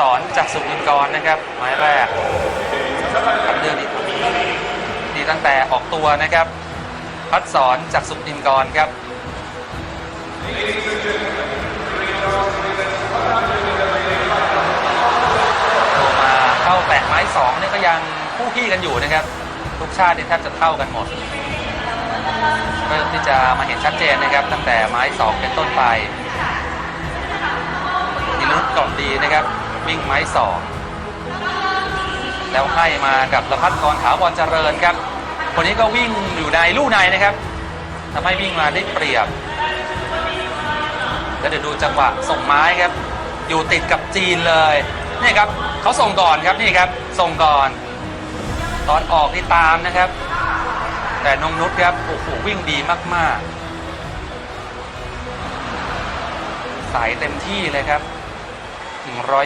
สอนจากสุนินกรนะครับไม้แรกทำเรื่องดีดีตั้งแต่ออกตัวนะครับ พัดสอนจากสุนินกรครับมาเข้าแปะไม้สองนี่ก็ยังคู่ขี้กันอยู่นะครับ ทุกชาตินี่แทบจะเท่ากันหมดเริ่มที่จะมาเห็นชัดเจนนะครับ ตั้งแต่ไม้สองเป็นต้นไปนิรุตก่อมดีนะครับ วิ่งไม้สองแล้วให้มากับระพัฒกรขาวบอลเจริญครับ คนนี้ก็วิ่งอยู่ในลู่ในนะครับทำให้วิ่งมาได้เปรียบ แล้วเดี๋ยวดูจังหวะส่งไม้ครับ อยู่ติดกับจีนเลยนี่ครับเขาส่งก่อนครับนี่ครับ ส่งก่อน ตอนออกนี่ตามนะครับ แต่นงนุชครับโอ้โหวิ่งดีมากๆ สายเต็มที่เลยครับ100